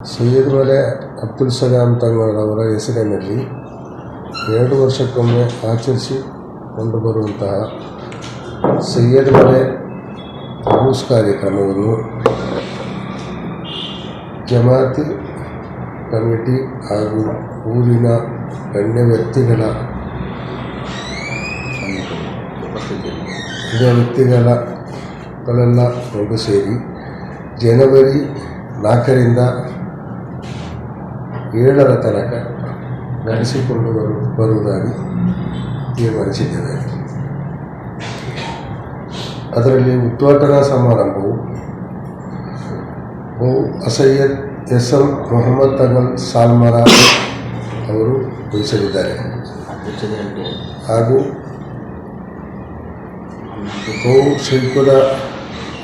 ಸೈಯದ್ ಮಲೆ ಅಬ್ದುಲ್ ಸಲಾಂ ತಂಗಳವರ ಹೆಸರಿನಲ್ಲಿ ಎರಡು ವರ್ಷಕ್ಕೊಮ್ಮೆ ಆಚರಿಸಿಕೊಂಡು ಬರುವಂತಹ ಸೈಯದ್ ಮಲೆ ಉರೂಸ್ ಕಾರ್ಯಕ್ರಮವನ್ನು ಜಮಾತಿ ಕಮಿಟಿ ಹಾಗೂ ಊರಿನ ಗಣ್ಯ ವ್ಯಕ್ತಿಗಳ ವ್ಯಕ್ತಿಗಳಗಳೆಲ್ಲ ಒಂದು ಸೇರಿ ಜನವರಿ ನಾಲ್ಕರಿಂದ ಏಳರ ತನಕ ನಡೆಸಿಕೊಂಡು ಬರು ಬರುವುದಾಗಿ ತೀರ್ಮಾನಿಸಿದ್ದೇವೆ ಅದರಲ್ಲಿ ಉದ್ಘಾಟನಾ ಸಮಾರಂಭವು ಬಹು ಅಸಯ್ಯದ್ ಎಸ್ ಎಂ ಮೊಹಮ್ಮದ್ ತಗಲ್ ಸಾಲ್ಮರ ಅವರು ವಹಿಸಲಿದ್ದಾರೆ ಹಾಗೂ ಬಹು ಶೈಖುನ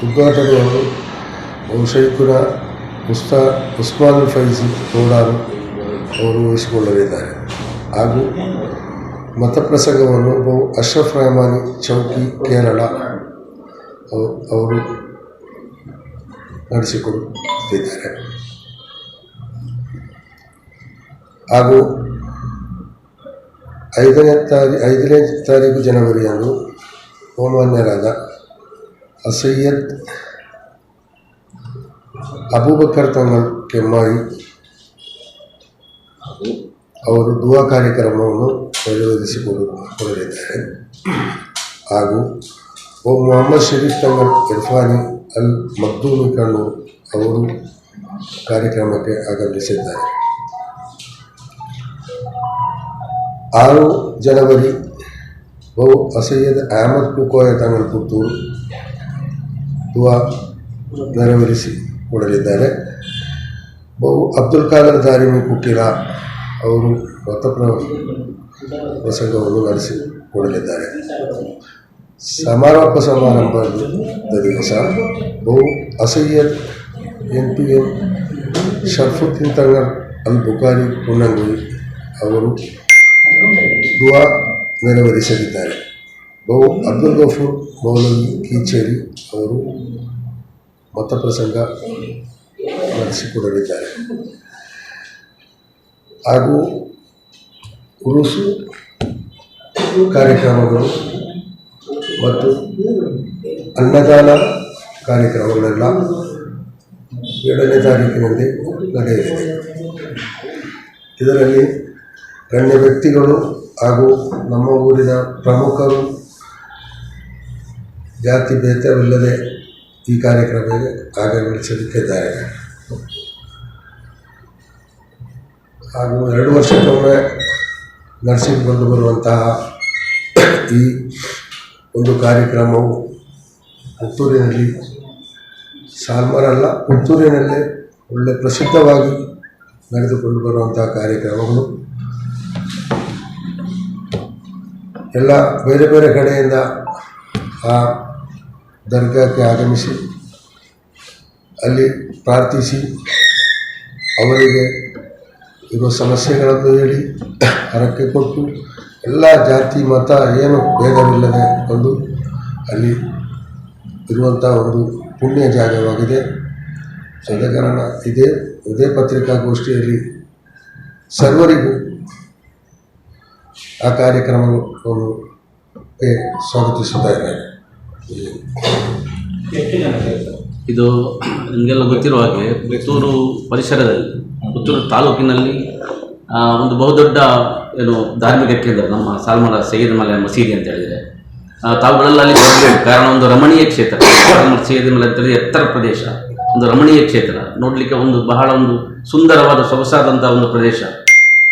ಉದ್ಘಾಟನೆಯನ್ನು ಬಹು ಶೈಖುನ ಉಸ್ತಾ ಉಸ್ಮಾನ್ ಫೈಜಿ ಗೌಡರು ಅವರು ವಹಿಸಿಕೊಳ್ಳಲಿದ್ದಾರೆ ಹಾಗೂ ಮತಪ್ರಸಂಗವನ್ನು ಬಹು ಅಶ್ರಫ್ ರಹಮಾನಿ ಚೌಕಿ, ಕೇರಳ ಅವ- ಅವರು ನಡೆಸಿಕೊಡುತ್ತಿದ್ದಾರೆ. ಹಾಗೂ ಐದನೇ ತಾರೀ, ಐದನೇ ತಾರೀಕು ಜನವರಿಯಂದು ಬಹುಮಾನ್ಯರಾದ ಅಸಯ್ಯದ್ ಅಬೂಬಕರ್ ತಂಗಲ್ ಕೆಮ್ಮಾಯಿ ಅವರು ದುವಾ ಕಾರ್ಯಕ್ರಮವನ್ನು ನೆರವೇರಿಸಿಕೊಡು ಕೊಡಲಿದ್ದಾರೆ. ಹಾಗೂ ಓ ಮೊಹಮ್ಮದ್ ಶರೀಫ್ ತಮ್ಮ ಇರ್ಫಾನಿ ಅಲ್ ಮಗ್ದೂಮಿ ಕಣ್ಣು ಅವರು ಕಾರ್ಯಕ್ರಮಕ್ಕೆ ಆಗಮಿಸಿದ್ದಾರೆ. ಆರು ಜನವರಿ ಬಹು ಅಸಯ್ಯದ್ ಅಹಮದ್ ಕುಕೋಯ ತಂಗಲ್ ಪುತ್ತೂರು ದುವಾ ನೆರವೇರಿಸಿ ಕೊಡಲಿದ್ದಾರೆ. ಬಹು ಅಬ್ದುಲ್ ಕಾದರ್ ದಾರಿಮಿ ಕುಟ್ಟಿರ ಅವರು ಮತಪ್ರ ಪ್ರಸಂಗವನ್ನು ನಡೆಸಿಕೊಡಲಿದ್ದಾರೆ. ಸಮಾರೋಪ ಸಮಾರಂಭದ ದಿವಸ ಬಹು Assayyid N P M Sharafuddin Thangal Al Bukhari ಪುನ್ನಂಗುಯಿ ಅವರು ದುವಾ ನೆರವೇರಿಸಲಿದ್ದಾರೆ. ಬಹು ಅಬ್ದುಲ್ ಗಫೂರ್ ಮೌಲವಿ ಕೀಚೇರಿ ಅವರು ಮತಪ್ರಸಂಗ ನಡೆಸಿಕೊಡಲಿದ್ದಾರೆ. ಹಾಗೂ ಉರುಸು ಕಾರ್ಯಕ್ರಮಗಳು ಮತ್ತು ಅನ್ನದಾನ ಕಾರ್ಯಕ್ರಮಗಳೆಲ್ಲ ಏಳನೇ ತಾರೀಕಿನಲ್ಲಿ ನಡೆಯಲಿದೆ ಇದರಲ್ಲಿ ಗಣ್ಯ ವ್ಯಕ್ತಿಗಳು ಹಾಗೂ ನಮ್ಮ ಊರಿನ ಪ್ರಮುಖರು ಜಾತಿ ಭೇದವಿಲ್ಲದೆ ಈ ಕಾರ್ಯಕ್ರಮಕ್ಕೆ ಆಗಮಿಸಲಿಕ್ಕಿದ್ದಾರೆ ಹಾಗೂ ಎರಡು ವರ್ಷಕ್ಕೊಮ್ಮೆ ಬಂದು ಬರುವಂತಹ ಈ ಒಂದು ಕಾರ್ಯಕ್ರಮವು ಪುತ್ತೂರಿನಲ್ಲಿ ಸಾಲ್ಮರಲ್ಲ, ಪುತ್ತೂರಿನಲ್ಲೇ ಒಳ್ಳೆ ಪ್ರಸಿದ್ಧವಾಗಿ ನಡೆದುಕೊಂಡು ಬರುವಂತಹ ಕಾರ್ಯಕ್ರಮಗಳು. ಎಲ್ಲ ಬೇರೆ ಬೇರೆ ಕಡೆಯಿಂದ ಆ ದರ್ಗಾಕ್ಕೆ ಆಗಮಿಸಿ ಅಲ್ಲಿ ಪ್ರಾರ್ಥಿಸಿ ಅವರಿಗೆ ಇರುವ ಸಮಸ್ಯೆಗಳನ್ನು ಹೇಳಿ, ಹರಕೆ ಕೊಟ್ಟು ಎಲ್ಲ ಜಾತಿ, ಮತ ಏನು ಭೇದವಿಲ್ಲದೆ ಒಂದು ಅಲ್ಲಿ ಇರುವಂಥ ಒಂದು ಪುಣ್ಯ ಜಾಗವಾಗಿದೆ. ಸದಗರಣ ಇದೇ ಇದೇ ಪತ್ರಿಕಾಗೋಷ್ಠಿಯಲ್ಲಿ ಸರ್ವರಿಗೂ ಆ ಕಾರ್ಯಕ್ರಮವನ್ನು ಸ್ವಾಗತಿಸುತ್ತಾ ಇದ್ದಾರೆ ಇದು ನಿಮಗೆಲ್ಲ ಗೊತ್ತಿರುವ ಹಾಗೆ ಪುತ್ತೂರು ಪರಿಸರದಲ್ಲಿ ಪುತ್ತೂರು ತಾಲೂಕಿನಲ್ಲಿ ಒಂದು ಬಹುದೊಡ್ಡ ಏನು ಧಾರ್ಮಿಕ ಕೇಂದ್ರ, ನಮ್ಮ ಸಾಲ್ಮರ ಸೈಯದ್ ಮಲೆ ಮಸೀದಿ ಅಂತ ಹೇಳಿದರೆ. ತಾವುಗಳೆಲ್ಲ ಅಲ್ಲಿ ಬರಬೇಕು. ಕಾರಣ ಒಂದು ರಮಣೀಯ ಕ್ಷೇತ್ರ. ಸಾಲ್ಮರ ಸೈಯದ್ ಮಲೆ ಅಂತ ಹೇಳಿದರೆ ಎತ್ತರ ಪ್ರದೇಶ. ಒಂದು ರಮಣೀಯ ಕ್ಷೇತ್ರ. ನೋಡಲಿಕ್ಕೆ ಒಂದು ಬಹಳ ಒಂದು ಸುಂದರವಾದ ಸೊಗಸಾದಂಥ ಒಂದು ಪ್ರದೇಶ.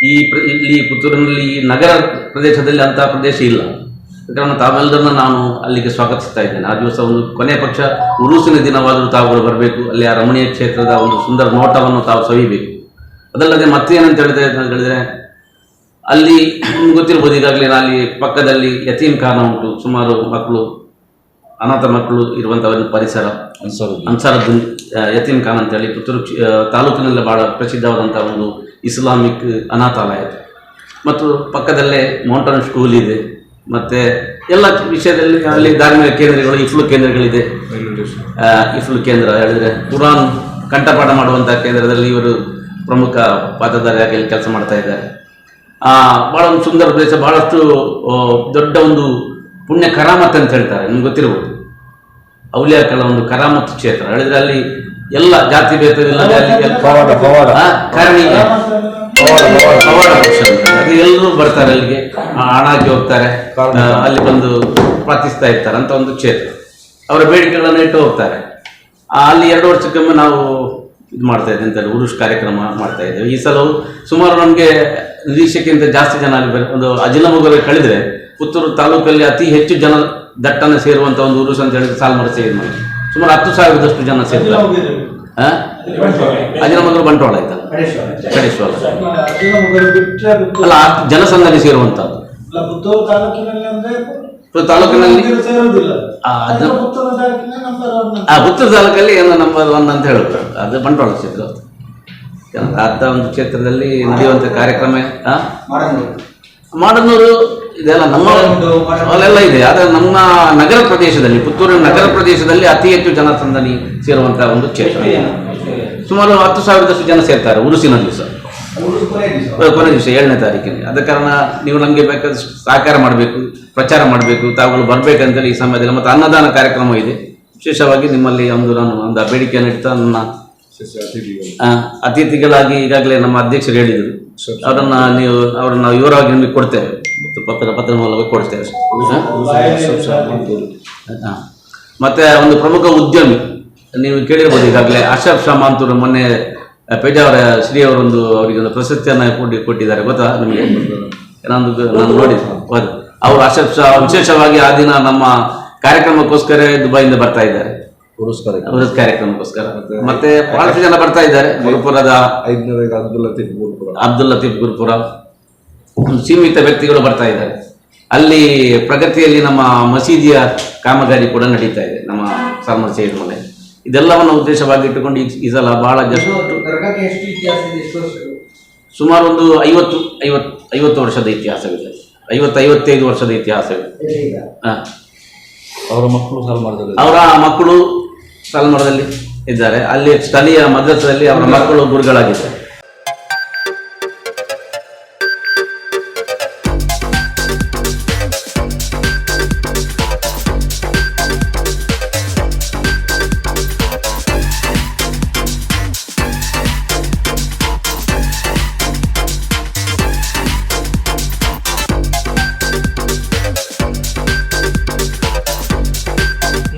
ಈ ಪ್ರ ಇಲ್ಲಿ ಪುತ್ತೂರಿನಲ್ಲಿ ನಗರ ಪ್ರದೇಶದಲ್ಲಿ ಅಂತಹ ಪ್ರದೇಶ ಇಲ್ಲ. ಕಾರಣ ತಾವೆಲ್ಲರನ್ನ ನಾನು ಅಲ್ಲಿಗೆ ಸ್ವಾಗತಿಸ್ತಾ ಇದ್ದೇನೆ. ಆ ದಿವಸ ಒಂದು ಕೊನೆಯ ಪಕ್ಷ ಉರುಸಿನ ದಿನವಾದರೂ ತಾವುಗಳು ಬರಬೇಕು. ಅಲ್ಲಿ ಆ ರಮಣೀಯ ಕ್ಷೇತ್ರದ ಒಂದು ಸುಂದರ ನೋಟವನ್ನು ತಾವು ಸವಿಬೇಕು. ಅದಲ್ಲದೆ ಮತ್ತೇನಂತ ಹೇಳಿದ್ರೆ ಅಂತ ಹೇಳಿದ್ರೆ ಅಲ್ಲಿ ಗೊತ್ತಿರ್ಬೋದು ಈಗಾಗಲೇ ಅಲ್ಲಿ ಪಕ್ಕದಲ್ಲಿ ಯತೀಮ್ ಖಾನ ಉಂಟು. ಸುಮಾರು ಮಕ್ಕಳು ಅನಾಥ ಮಕ್ಕಳು ಇರುವಂಥ ಒಂದು ಪರಿಸರ. ಅನ್ಸಾರದ್ದು ಯತೀಮ್ ಖಾನ್ ಅಂತೇಳಿ ಪುತ್ತೂರು ತಾಲೂಕಿನಲ್ಲೇ ಬಹಳ ಪ್ರಸಿದ್ಧವಾದಂಥ ಒಂದು ಇಸ್ಲಾಮಿಕ್ ಅನಾಥಾಲಯ. ಮತ್ತು ಪಕ್ಕದಲ್ಲೇ ಮೌಂಟನ್ ಸ್ಕೂಲ್ ಇದೆ. ಮತ್ತು ಎಲ್ಲ ವಿಷಯದಲ್ಲಿ ಅಲ್ಲಿ ಧಾರ್ಮಿಕ ಕೇಂದ್ರಗಳು ಇಫ್ಲು ಕೇಂದ್ರಗಳಿದೆ. ಇಫ್ಲು ಕೇಂದ್ರ ಹೇಳಿದ್ರೆ ಕುರಾನ್ ಕಂಠಪಾಠ ಮಾಡುವಂಥ ಕೇಂದ್ರದಲ್ಲಿ ಇವರು ಪ್ರಮುಖ ಪಾತ್ರಧಾರಿಯಾಗಿ ಇಲ್ಲಿ ಕೆಲಸ ಮಾಡ್ತಾ ಇದ್ದಾರೆ. ಆ, ಬಹಳ ಒಂದು ಸುಂದರ ಪ್ರದೇಶ ಬಹಳಷ್ಟು ದೊಡ್ಡ ಒಂದು ಪುಣ್ಯ ಕರಾಮತ್ ಅಂತ ಹೇಳ್ತಾರೆ ನಿಮ್ಗೆ ಗೊತ್ತಿರ್ಬೋದು. ಔಲಿಯಾಕಳ ಒಂದು ಕರಾಮತ್ ಕ್ಷೇತ್ರ. ಹೇಳಿದ್ರೆ ಅಲ್ಲಿ ಎಲ್ಲ ಜಾತಿ ಭೇದವಿಲ್ಲ ಅದು ಎಲ್ಲರೂ ಬರ್ತಾರೆ ಅಲ್ಲಿಗೆ. ಆ, ಹಣ ಹಾಕಿ ಹೋಗ್ತಾರೆ ಅಲ್ಲಿ ಬಂದು ಪ್ರಾರ್ಥಿಸ್ತಾ ಇರ್ತಾರೆ ಅಂತ ಒಂದು ಕ್ಷೇತ್ರ ಅವರ ಬೇಡಿಕೆಗಳನ್ನು ಇಟ್ಟು ಹೋಗ್ತಾರೆ. ಅಲ್ಲಿ ಎರಡು ವರ್ಷಕ್ಕೊಮ್ಮೆ ನಾವು ಇದು ಮಾಡ್ತಾ ಇದ್ದೀವಿ ಅಂತ ಉರುಷ್ ಕಾರ್ಯಕ್ರಮ ಮಾಡ್ತಾ ಇದ್ದೇವೆ. ಈ ಸಲ ಸುಮಾರು ನಮಗೆ ನಿರೀಕ್ಷೆಗಿಂತ ಜಾಸ್ತಿ ಜನ ಅಲ್ಲಿ ಬರ್- ಒಂದು ಅಜಿನಮುಗರ ಕಳೆದ್ರೆ ಪುತ್ತೂರು ತಾಲೂಕಲ್ಲಿ ಅತಿ ಹೆಚ್ಚು ಜನ ದಟ್ಟನ್ನು ಸೇರುವಂತ ಒಂದು ಉರುಷ್ ಅಂತ ಹೇಳಿದ್ರೆ ಸಾಲ್ಮರ ಇದು ಮಾಡಿ ಸುಮಾರು ಹತ್ತು ಸಾವಿರದಷ್ಟು ಜನ ಸೇರ್ತಾರೆ ಆ? ಅಜಿನಮುಗರು ಬಂಟ್ವಾಳ ಆಯ್ತಲ್ಲ ಕಡೇಶ್ವರ. ಅಲ್ಲ ಜನಸಂದಣಿ ಸೇರುವಂತದ್ದು ತಾಲೂಕಿನಲ್ಲಿ ಅಂದ್ರೆ ಪುತ್ತೂರು ತಾಲೂಕಲ್ಲಿ ಏನು ನಂಬರ್ ಒನ್ ಅಂತ ಹೇಳ್ತಾರೆ ಅದು ಬಂಟ್ವಾಳ ಕ್ಷೇತ್ರ. ಅಂತ ಒಂದು ಕ್ಷೇತ್ರದಲ್ಲಿ ನಡೆಯುವಂತ ಕಾರ್ಯಕ್ರಮ? ಮಾಡನೂರು ಇದೆಲ್ಲ ನಮ್ಮ ಅಲ್ಲೆಲ್ಲ ಇದೆ. ಆದರೆ ನಮ್ಮ ನಗರ ಪ್ರದೇಶದಲ್ಲಿ ಪುತ್ತೂರಿನ ನಗರ ಪ್ರದೇಶದಲ್ಲಿ ಅತಿ ಹೆಚ್ಚು ಜನಸಂದಣಿ ಸೇರುವಂತಹ ಒಂದು ಕ್ಷೇತ್ರ. ಸುಮಾರು ಹತ್ತು ಸಾವಿರದಷ್ಟು ಜನ ಸೇರ್ತಾರೆ ಉರುಸಿನ ದಿವಸ ಕೊನೆ ದಿವಸ. ಏಳನೇ ತಾರೀಕಿನ ಅದ ಕಾರಣ ನೀವು ನಮಗೆ ಬೇಕಾದ ಸಹಕಾರ ಮಾಡಬೇಕು ಪ್ರಚಾರ ಮಾಡಬೇಕು ತಾವುಗಳು ಬರಬೇಕಂತೇಳಿ ಈ ಸಮಯದಲ್ಲಿ. ಮತ್ತು ಅನ್ನದಾನ ಕಾರ್ಯಕ್ರಮ ಇದೆ. ವಿಶೇಷವಾಗಿ ನಿಮ್ಮಲ್ಲಿ ಒಂದು ನಾನು ಒಂದು ಬೇಡಿಕೆಯನ್ನು ಇಡ್ತಾ ನನ್ನ ಆ, ಅತಿಥಿಗಳಾಗಿ ಈಗಾಗಲೇ ನಮ್ಮ ಅಧ್ಯಕ್ಷರು ಹೇಳಿದರು. ಅವರನ್ನ ನೀವು ಅವ್ರನ್ನ ಇವರಾಗಿ ನಿಮಗೆ ಕೊಡ್ತೇವೆ ಮತ್ತು ಪತ್ರ ಪತ್ರ ಮೂಲಕ ಕೊಡ್ತೇವೆ. ಮತ್ತೆ ಒಂದು ಪ್ರಮುಖ ಉದ್ಯಮಿ. ನೀವು ಕೇಳಿರ್ಬೋದು ಈಗಾಗಲೇ ಅಶರಫ್ ಶಾ ಮಾಂತೂರು ಮೊನ್ನೆ ಪೇಜಾವರ ಶ್ರೀ ಅವರೊಂದು ಅವರಿಗೆ ಒಂದು ಪ್ರಶಸ್ತಿಯನ್ನು ಕೊಟ್ಟು ಕೊಟ್ಟಿದ್ದಾರೆ. ಗೊತ್ತಾ ನಿಮಗೆ? ನಾನು ನೋಡಿದ್ದೆ ಹೌದು. ಅವರು ಅಶರಫ್ ಶಾ ವಿಶೇಷವಾಗಿ ಆ ದಿನ ನಮ್ಮ ಕಾರ್ಯಕ್ರಮಕ್ಕೋಸ್ಕರ ದುಬೈಯಿಂದ ಬರ್ತಾ ಇದ್ದಾರೆ. ಪುರಸ್ಕಾರ ಅವರ ಕಾರ್ಯಕ್ರಮಕ್ಕೋಸ್ಕರ ಮತ್ತೆ ಬಹಳಷ್ಟು ಜನ ಬರ್ತಾ ಇದ್ದಾರೆ. ಗುರುಪುರದ ಅಬ್ದುಲ್ ಲತೀಫ್ ಗುರುಪುರ. ಅಬ್ದುಲ್ ಲತೀಫ್ ಗುರುಪುರ. ಒಂದು ಸೀಮಿತ ವ್ಯಕ್ತಿಗಳು ಬರ್ತಾ ಇದ್ದಾರೆ. ಅಲ್ಲಿ ಪ್ರಗತಿಯಲ್ಲಿ ನಮ್ಮ ಮಸೀದಿಯ ಕಾಮಗಾರಿ ಕೂಡ ನಡೀತಾ ಇದೆ ನಮ್ಮ ಸರ್ಮ ಸೈಡ್ ಮನೆ. ಇದೆಲ್ಲವನ್ನು ಉದ್ದೇಶವಾಗಿ ಇಟ್ಟುಕೊಂಡು ಈ- ಸಲ ಬಹಳ ವರ್ಷಗಳು? ಸುಮಾರು ಒಂದು ಐವತ್ತು ಐವತ್ತು ಐವತ್ತು ವರ್ಷದ ಇತಿಹಾಸವಿದೆ. ಐವತ್ತು ಐವತ್ತೈದು ವರ್ಷದ ಇತಿಹಾಸವಿದೆ. ಹಾಂ. ಅವರ ಮಕ್ಕಳು ಅವರ ಮಕ್ಕಳು ಸಾಲ್ಮರದಲ್ಲಿ ಇದ್ದಾರೆ. ಅಲ್ಲಿ ಸ್ಥಳೀಯ ಮದ್ರಸದಲ್ಲಿ ಅವರ ಮಕ್ಕಳು ಗುರುಗಳಾಗಿದ್ದಾರೆ.